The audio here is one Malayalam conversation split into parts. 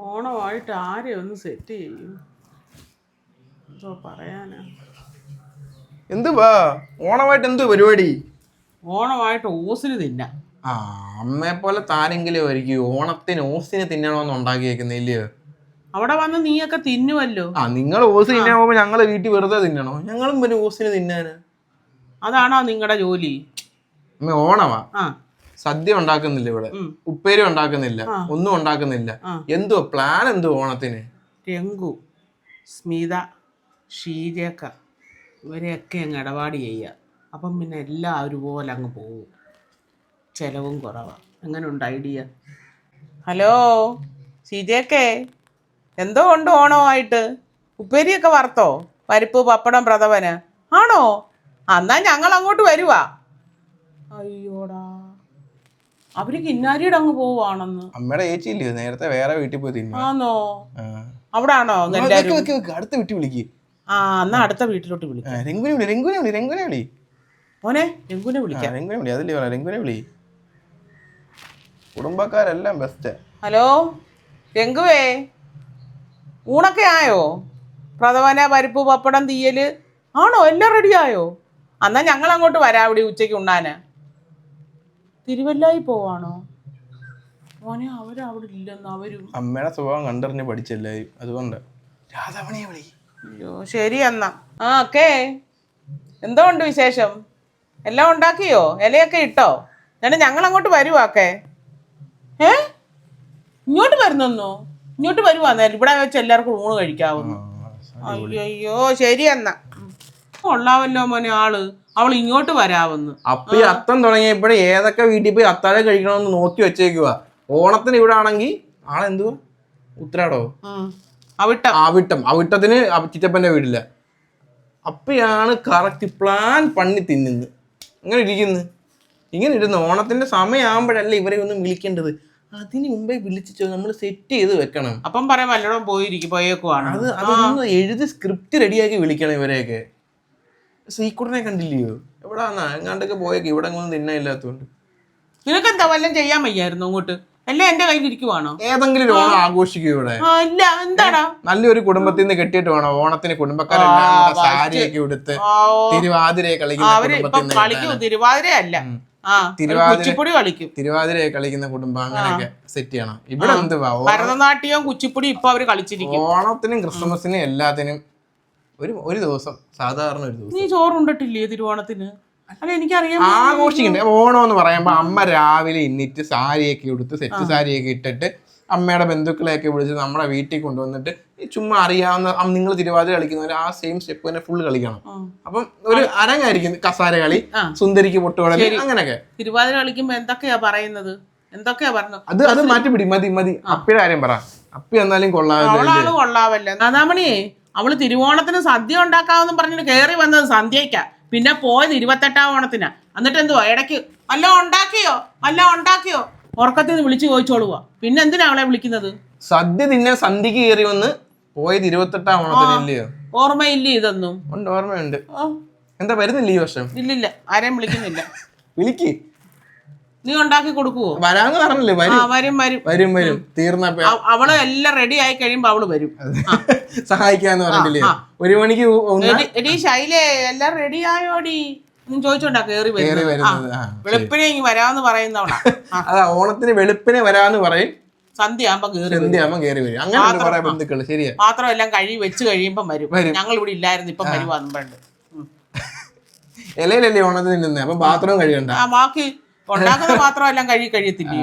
ഓണമായിട്ട് ആരെ ഒന്ന് സെറ്റ് ചെയ്യും? എന്തോ പറയാനാ? എന്തുവാ? ഓണമായിട്ട് എന്ത് പരിപാടി? ഓണമായിട്ട് ഓസിന് തിന്നാം. ആ അമ്മയെ പോലെ താരെങ്കിലും ആയിരിക്കും ഓണത്തിന് ഓസിന് തിന്നണമെന്ന് ഉണ്ടാക്കിയേക്കുന്നില്ലയോ അവിടെ വന്ന് നീയൊക്കെ തിന്നുവല്ലോ. ആ നിങ്ങൾ ഓസ് തിന്നാൻ പോകുമ്പോ ഞങ്ങൾ വീട്ടിൽ വെറുതെ തിന്നണോ? ഞങ്ങളും ഒരു ഓസിന് തിന്നാന്. അതാണോ നിങ്ങളുടെ ജോലി? അമ്മ ഓണമാ? ആ. സദ്യ ഉണ്ടാക്കുന്നില്ല ഇവിടെ. ഉപ്പേരി ഉണ്ടാക്കുന്നില്ല. ഒന്നും ഉണ്ടാക്കുന്നില്ല. എന്തോ പ്ലാൻ എന്തോ ഓണത്തിന്? രംഗു സ്മിത ഷീജക്ക ഇവരെയൊക്കെ അങ്ങ് ഇടപാട് ചെയ്യുക. അപ്പം പിന്നെ എല്ലാം ഒരുപോലെ അങ്ങ് പോകും. ചിലവും കുറവാണ് അങ്ങനെ ഉണ്ട് ഐഡിയ ഹലോ ഷീജക്കേ എന്തോ ഉണ്ട് ഓണമായിട്ട് ഉപ്പേരിയൊക്കെ വറുത്തോ? പരിപ്പ് പപ്പടം പ്രഥമന്? ആണോ? എന്നാ ഞങ്ങൾ അങ്ങോട്ട് വരുവാ. അയ്യോടാ. അവർ കിന്നാരിയുടെ അങ്ങ് പോവാണെന്ന് അമ്മയുടെ ചേച്ചി ഇല്ലയോ നേരത്തെ വേറെ വീട്ടിൽ പോയി തിന്നു ആണോ അവിടാണോ അവിടെ ആണോ അടുത്ത വീട്ടിൽ വിളിക്ക്. ആ എന്നാ അടുത്ത വീട്ടിലോട്ട് വിളിക്കാം. രംഗുനെ വിളി രംഗുനെ വിളി രംഗുനെ വിളി. മോനെ രംഗുനെ വിളിക്കാം. രംഗുനെ വിളി. അതല്ലേ പറയാം രംഗുനെ വിളി. കുടുംബക്കാരെല്ലാം ബെസ്റ്റ് ഹലോ? രംഗുവേ? ഊണൊക്കെ ആയോ? പ്രഥമന പരിപ്പ് പപ്പടം തീയൽ. ആണോ? എല്ലാം റെഡി ആയോ? എന്നാ ഞങ്ങൾ അങ്ങോട്ട് വരാം ഇവിടെ ഉച്ചയ്ക്ക് ഉണ്ണാന്. തിരുവല്ലായി പോവാണോ? മോനെ അവരവിടെ ഇല്ലെന്ന് അവരും. അമ്മയുടെ സ്വഭാവം കണ്ടറിഞ്ഞ് പഠിച്ചല്ലേ അതുകൊണ്ട് രാധാമണിയെ വിളി. അയ്യോ ശരി എന്നാ. ആ ഓക്കേ എന്തോ ഉണ്ട് വിശേഷം? എല്ലാം ഉണ്ടാക്കിയോ? ഇലയൊക്കെ ഇട്ടോ? എന്നിട്ട് ഞങ്ങൾ അങ്ങോട്ട് വരുവാക്കേ ഏ? ഇങ്ങോട്ട് വരുന്നോ ഇങ്ങോട്ട് വരുവാന്നേരം ഇവിടെ വെച്ച് എല്ലാവർക്കും ഊണ് കഴിക്കാവുന്നു അയ്യോ ശരി എന്നാ. കൊള്ളാവല്ലോ മോനെ ആൾ. അവൾ ഇങ്ങോട്ട് വരാവുന്നു. അപ്പൊ ഈ അത്തം തുടങ്ങിയപ്പോഴേ ഏതൊക്കെ വീട്ടിൽ പോയി അത്താഴം കഴിക്കണമെന്ന് നോക്കി വെച്ചേക്കുക ഓണത്തിന് ഇവിടെ ആണെങ്കിൽ ആളെന്തുവാ ഉത്രാടോ? അവിട്ടം അവിട്ട. അവിട്ടം അവിട്ടത്തിന് അവ- ചിറ്റപ്പന്റെ വീട്ടില്ല അപ്പയാണ് കറക്റ്റ് പ്ലാൻ പണി തിന്നുന്നത്. ഇങ്ങനെ ഇരിക്കുന്നു? ഇങ്ങനെ ഇരുന്ന് ഓണത്തിന്റെ സമയമാകുമ്പോഴല്ലേ ഇവരെ ഒന്നും വിളിക്കേണ്ടത്. അതിന് മുമ്പേ വിളിച്ചു നമ്മൾ സെറ്റ് ചെയ്ത് വെക്കണം. അപ്പം പറയാം വല്ലതും പോയിരിക്കും പോയേക്കുവാണ്. അത് അതൊന്ന് എഴുതി സ്ക്രിപ്റ്റ് റെഡിയാക്കി വിളിക്കണം ഇവരെയൊക്കെ. സീക്കുടനെ കണ്ടില്ലയോ? എവിടാന്നാ? എങ്ങാണ്ടൊക്കെ പോയേക്ക്. ഇവിടെ ഒന്നും നിനക്ക് എന്താ വല്ലതും ചെയ്യാൻ വയ്യായിരുന്നു അങ്ങോട്ട്? എല്ലാം എന്റെ കയ്യിൽ ഇരിക്കുവാണോ ഏതെങ്കിലും ഒരു ഓണം ആഘോഷിക്കും ഇവിടെ. ആ ഇല്ല എന്താടാ? നല്ലൊരു കുടുംബത്തിൽ നിന്ന് കെട്ടിയിട്ട് വേണം? ഓണത്തിന് കുടുംബക്കാരെല്ലാം കൂടെ സാരിയൊക്കെ ഉടുത്ത് ആ, ഓ. തിരുവാതിരയെ ആ, കളിക്കുന്ന അവർ ഇപ്പൊ കുടുംബത്തിൽ നിന്ന് കളിക്കും തിരുവാതിര അല്ല. ആ തിരുവാതിര- കുച്ചിപ്പുടി കളിക്കും. തിരുവാതിരയെ കളിക്കുന്ന കുടുംബം അങ്ങനെയൊക്കെ സെറ്റ് ചെയ്യണം. ഇവിടെ എന്തുവാ? ഓ- ഭരതനാട്യവും കുച്ചിപ്പുടി ഇപ്പൊ അവർ കളിച്ചിരിക്കും. ഓണത്തിനും ക്രിസ്മസിനും എല്ലാത്തിനും ഒരു ഒരു ദിവസം സാധാരണ ഒരു ദിവസം. നീ ചോറുണ്ടിട്ടില്ലേ തിരുവോണത്തിന്? അല്ല എനിക്കറിയാം ആഘോഷിക്കണ്ടേ? ഓണം എന്ന് പറയുമ്പോ അമ്മ രാവിലെ ഇന്നിട്ട് സാരിയൊക്കെ ഉടുത്ത് സെറ്റ് സാരിയൊക്കെ ഇട്ടിട്ട് അമ്മയുടെ ബന്ധുക്കളെയൊക്കെ വിളിച്ച് നമ്മുടെ വീട്ടിൽ കൊണ്ടുവന്നിട്ട് ചുമ്മാ അറിയാവുന്ന നിങ്ങൾ തിരുവാതിര കളിക്കുന്നവർ ആ സെയിം സ്റ്റെപ്പ് തന്നെ ഫുൾ കളിക്കണം. അപ്പം ഒരു അരങ്ങായിരിക്കും കസാര കളി സുന്ദരിക്ക് പൊട്ടുകളി അങ്ങനെയൊക്കെ. തിരുവാതിര കളിക്കുമ്പോ എന്തൊക്കെയാ പറയുന്നത്? എന്തൊക്കെയാ പറഞ്ഞത്? അത് അത് മാറ്റി പിടി മതി മതി. അപ്പിയുടെ കാര്യം പറ. അപ്പി എന്നാലും കൊള്ളാവല്ലോ കൊള്ളാവല്ലോ? നാദാമണി അവൾ തിരുവോണത്തിന് സദ്യ ഉണ്ടാക്കാമെന്നും പറഞ്ഞിട്ട് കയറി വന്നത് സന്ധ്യയ്ക്ക. പിന്നെ പോയത് ഇരുപത്തെട്ടാം ഓണത്തിന്. എന്നിട്ട് എന്തുവാ? ഇടയ്ക്ക് അല്ല ഉണ്ടാക്കിയോ? അല്ല ഉണ്ടാക്കിയോ? ഉറക്കത്തിൽ നിന്ന് വിളിച്ചു ചോദിച്ചോളുക പിന്നെ എന്തിനാ അവളെ വിളിക്കുന്നത്? സദ്യ നിന്നെ സന്ധ്യക്ക് കയറി വന്ന് പോയത് ഇരുപത്തെട്ടാം ഓണത്തിനല്ലയോ ഓർമ്മയില്ല ഇതൊന്നും? ഉണ്ട് ഓർമ്മയുണ്ട്. എന്താ വരുന്നില്ല ഈ വർഷം? ഇല്ലില്ല ആരെയും വിളിക്കുന്നില്ല. വിളിക്ക്. നീ ഉണ്ടാക്കി കൊടുക്കുവോ? വരാന്ന് പറഞ്ഞില്ലേ വരും. വരും വരും. വരും വരും. തീർന്നപ്പോ അവൾ എല്ലാം റെഡി ആയി കഴിയുമ്പോ അവൾ വരും. സഹായിക്കാന്ന് പറഞ്ഞില്ലേ ഒരു മണിക്ക് എടി- ശൈലേ എല്ലാം റെഡി ആയോടി. ചോദിച്ചോണ്ടാ കേറി വരുന്നത്. വെളുപ്പിനെ ഇങ്ങ് വരാമെന്ന് പറയുന്നവളാ. അതാ ഓണത്തിന് വെളുപ്പിനെ വരാന്ന് പറയും. സന്ധ്യ കേറി സന്ധ്യയാകുമ്പോ കയറി വരും. അങ്ങനെ കുറെ ബന്ധുക്കൾ ശരിയാ. മാത്രം എല്ലാം കഴുകി വെച്ച് കഴിയുമ്പം വരും. ഞങ്ങൾ ഇവിടെ ഇല്ലായിരുന്നു ഇപ്പം വരുവാന്നും പറഞ്ഞു ഇലയിലല്ലേ ഓണത്തിന് നിന്നേ? അപ്പൊ ബാത്റൂം കഴിയണ്ട ബാക്കി ഉണ്ടാക്കുന്ന പാത്രം എല്ലാം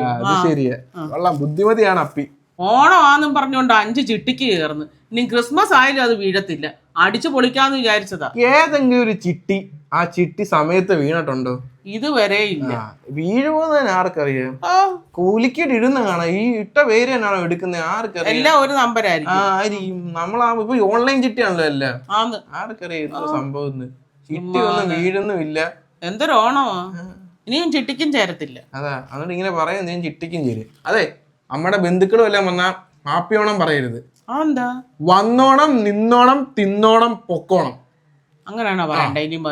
അത് ശരിയാ. കൊള്ളാം ബുദ്ധിമതിയാണ് അപ്പി. ഓണമാന്നും പറഞ്ഞുകൊണ്ട് അഞ്ച് ചിട്ടിക്ക് കയറുന്നു. ഇനി ക്രിസ്മസ് ആയാലും അത് വീഴത്തില്ല. അടിച്ചു പൊളിക്കാന്ന് വിചാരിച്ചതാ. ഏതെങ്കിലും ഒരു ചിട്ടി ആ ചിട്ടി സമയത്ത് വീണിട്ടുണ്ടോ? ഇതുവരെ ഇല്ല. വീഴുമോ വീഴുമോന്ന് തന്നെ ആർക്കറിയാം? കൂലിക്കട്ട് ഇടുന്ന കാണാം. ഈ ഇട്ട പേര് തന്നെയാണോ എടുക്കുന്നത് ആർക്കറിയാം? എല്ലാം ഒരു നമ്പരായിരിക്കും. ആയിരിക്കും. നമ്മളാ ഇപ്പൊ ഓൺലൈൻ ചിട്ടിയാണല്ലോ എല്ലാം. ആർക്കറിയാം എന്തോ സംഭവം. ചിട്ടി ഒന്നും വീഴുന്നുമില്ല. എന്തൊരു ഓണമാ. ഇനിയും ചിട്ടിക്കും ചേരത്തില്ല. അതാ അതുകൊണ്ട് ഇങ്ങനെ പറയാൻ ഞാൻ ചിട്ടിക്കും ചേരും. അതെ നമ്മുടെ ബന്ധുക്കളും എല്ലാം വന്നാ ഹാപ്പിയോണം പറയരുത്. എന്താ വന്നോണം നിന്നോണം തിന്നോണം പൊക്കോണം. അങ്ങനെയാണോ പറയണ്ടേ ഇനിയും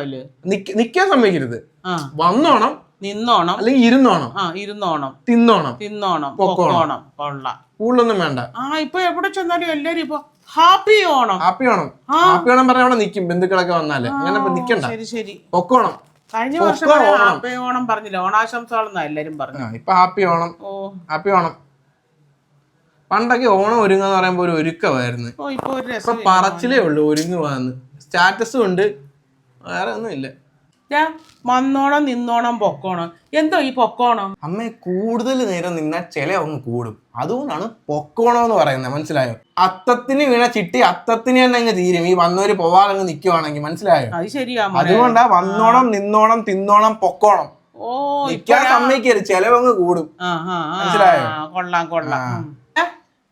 നിക്ക- നിക്കാൻ സമ്മതിക്കരുത്. വന്നോണം നിന്നോണം. അല്ലെങ്കിൽ ഇരുന്നോണം. ആ ഇരുന്നോണം. തിന്നോണം. തിന്നോണം. പൊക്കോണം. കൊള്ളാം. കൂടുതലൊന്നും വേണ്ട. ആ ഇപ്പൊ എവിടെ ചെന്നാലും എല്ലാരും ഇപ്പൊ happy Onam. Happy Onam. Happy Onam പറഞ്ഞ അവിടെ നിൽക്കും ബന്ധുക്കളൊക്കെ വന്നാലേ. അങ്ങനെ നിക്കണ്ട. ശരി ശരി. പൊക്കോണം. കഴിഞ്ഞ വർഷം വരെ. ഹാപ്പി ഓണം പറഞ്ഞില്ല. ഓണാശംസകളെന്നാ എല്ലാരും പറഞ്ഞു ഇപ്പൊ ഹാപ്പി ഓണം. ഓ. ഹാപ്പി ഓണം. പണ്ടൊക്കെ ഓണം ഒരുങ്ങുക പറയുമ്പോ ഒരു ഒരുക്കമായിരുന്നു. ഇപ്പൊ പറച്ചിലേ ഉള്ളൂ ഒരുങ്ങുവാന്ന്. സ്റ്റാറ്റസും ഉണ്ട്. വേറെ ഒന്നുമില്ല. ഞാൻ വന്നോണം നിന്നോണം പൊക്കോണം. എന്തോ ഈ പൊക്കോണം? അമ്മ കൂടുതൽ നേരം നിന്നാൽ ചില അങ്ങ് കൂടും. അതുകൊണ്ടാണ് പൊക്കോണം എന്ന് പറയുന്നത്. മനസ്സിലായോ? അത്തത്തിന് വീണ ചിട്ടി അത്തത്തിന് തന്നെ അങ്ങ് തീരും. ഈ വന്നവര് പോവാതെ അങ്ങ് നിക്കുവാണെങ്കിൽ മനസ്സിലായോ? അത് ശരിയാ അതുകൊണ്ടാ വന്നോണം നിന്നോണം തിന്നോണം പൊക്കോണം. ഓ സമ്മതിക്കരുത്. ചെലവങ്ങ് കൂടും. മനസ്സിലായോ? കൊള്ളാം കൊള്ളാം.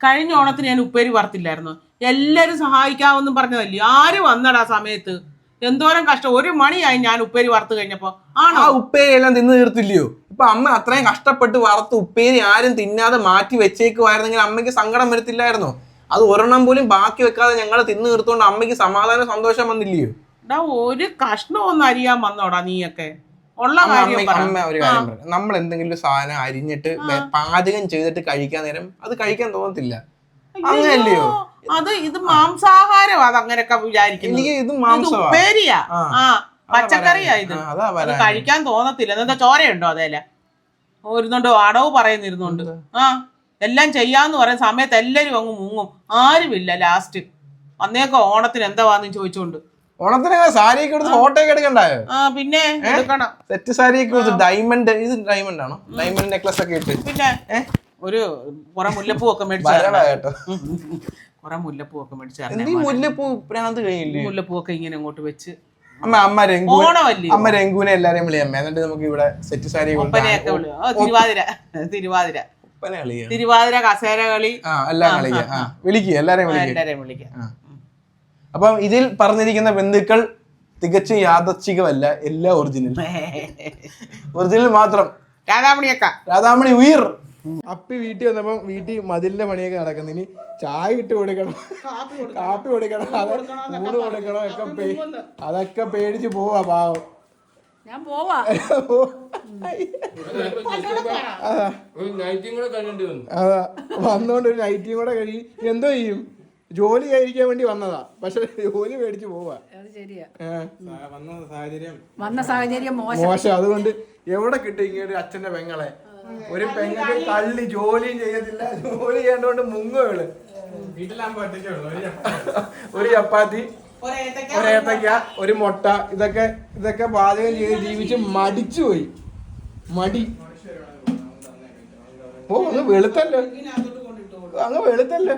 കഴിഞ്ഞ ഓണത്തിന് ഞാൻ ഉപ്പേരി പറത്തില്ലായിരുന്നു എല്ലാരും സഹായിക്കാവെന്നും പറഞ്ഞതല്ലേ? ആര് വന്നടാ സമയത്ത്? എന്തോരം കഷ്ടം. ഒരു മണിയായി ഞാൻ ഉപ്പേരി വറുത്ത് കഴിഞ്ഞപ്പോ. ആണോ? ആ ഉപ്പേരി എല്ലാം തിന്നു തീർത്തില്ലയോ? ഇപ്പൊ അമ്മ അത്രയും കഷ്ടപ്പെട്ട് വറുത്ത് ഉപ്പേരി ആരും തിന്നാതെ മാറ്റി വെച്ചേക്കുമായിരുന്നെങ്കിൽ അമ്മയ്ക്ക് സങ്കടം വരത്തില്ലായിരുന്നോ? അത് ഒരെണ്ണം പോലും ബാക്കി വെക്കാതെ ഞങ്ങൾ തിന്നു തീർത്തോണ്ട് അമ്മയ്ക്ക് സമാധാന സന്തോഷം വന്നില്ലയോ? എടാ ഒരു കഷ്ണം ഒന്ന് അരിയാൻ വന്നോടാ നീയൊക്കെ. ഉള്ള കാര്യം അമ്മ പറ. ഒരു കാര്യം പറയാം നമ്മൾ എന്തെങ്കിലും ഒരു സാധനം അരിഞ്ഞിട്ട് പാചകം ചെയ്തിട്ട് കഴിക്കാൻ നേരം അത് കഴിക്കാൻ തോന്നത്തില്ല. അങ്ങനെയല്ലയോ? അത് ഇത് മാംസാഹാരം അത് അങ്ങനെയൊക്കെ വിചാരിക്കുന്നു. എനിക്ക് ഇത് ഇത് ഉപ്പേരിയാ. ആ. പച്ചക്കറിയാ ഇത്. അത് കഴിക്കാൻ തോന്നത്തില്ല. എന്താ ചോരയുണ്ടോ അതേല ഇരുന്നുണ്ട് അടവ് പറയുന്നിരുന്നുണ്ട്. ആ എല്ലാം ചെയ്യാന്ന് പറയുന്ന സമയത്ത് എല്ലാരും അങ്ങ് മുങ്ങും. ആരുമില്ല ലാസ്റ്റ് അന്നേക്കെ ഓണത്തിന് എന്താ വാന്ന് ചോദിച്ചോണ്ട്. ഓണത്തിന് സാരിയൊക്കെ എടുത്ത് ഫോട്ടോ ഒക്കെ എടുക്കണ്ടായോ? ആ പിന്നെ എടുക്കണം. സെറ്റ് സാരിയൊക്കെ ഡയമണ്ട് ഇത് ഡയമണ്ട് ആണോ? ഡയമണ്ട് നെക്ലസ് ഒക്കെ ഇട്ട്. പിന്നെ? ഒരു കുറെ മുല്ലപ്പൂ ഒക്കെ മേടിച്ചു കുറെ മുല്ലപ്പൂ ഒക്കെ മേടിച്ചു മുല്ലപ്പൂ ഭ്രാന്ത് കഴിയില്ലേ? മുല്ലപ്പൂ ഒക്കെ ഇങ്ങനെ അങ്ങോട്ട് വെച്ച്. അമ്മ അമ്മ രംഗു അമ്മ രംഗുവിനെ എല്ലാരെയും വിളി അമ്മ. എന്നിട്ട് നമുക്ക് ഇവിടെ സെറ്റ് സാരി തിരുവാതിര. തിരുവാതിര. തിരുവാതിര കസേര കളി. എല്ലാം കളിക്കാം വിളിക്കുക എല്ലാരെയും വിളിക്കാം. അപ്പം ഇതിൽ പറഞ്ഞിരിക്കുന്ന ബന്ധുക്കൾ തികച്ചും യാദർച്ഛികമല്ല എല്ലാ ഒറിജിനൽ ഒറിജിനൽ മാത്രം. രാധാമണിയൊക്കെ. രാധാമണി ഉയർ. അപ്പി വീട്ടിൽ വന്നപ്പോ വീട്ടിൽ മതിലിന്റെ പണിയൊക്കെ നടക്കുന്നു. ഇനി ചായ ഇട്ട് കൊടുക്കണം. കാപ്പി കൊടുക്കണം. ഊണ് കൊടുക്കണം ഒക്കെ അതൊക്കെ പേടിച്ച് പോവാ പാവം. ഞാൻ പോവാ. അതാ. വന്നോണ്ട് ഒരു നൈറ്റിയും കൂടെ കഴിയും എന്തോ ചെയ്യും? ജോലി കഴിക്കാൻ വേണ്ടി വന്നതാ. പക്ഷെ ജോലി മേടിച്ചു പോവാ. അത് ശരിയാ. വന്ന സാഹചര്യം വന്ന സാഹചര്യം മോശം. മോശം. അതുകൊണ്ട് എവിടെ കിട്ടും ഇങ്ങനെ അച്ഛന്റെ പെങ്ങളെ? ഒരു പെങ്ങൾക്ക് തള്ളി ജോലിയും ചെയ്യത്തില്ല ജോലി ചെയ്യേണ്ടോണ്ട് മുങ്ങുകൾ ഒരു ചപ്പാത്തി. ഒരേത്തക്ക ഒരു മുട്ട ഇതൊക്കെ ഇതൊക്കെ പാചകം ചെയ്ത് ജീവിച്ച് മടിച്ചു പോയി. മടി. ഓ അങ്ങ് വെളുത്തല്ലേ? അങ്ങ് വെളുത്തല്ലോ?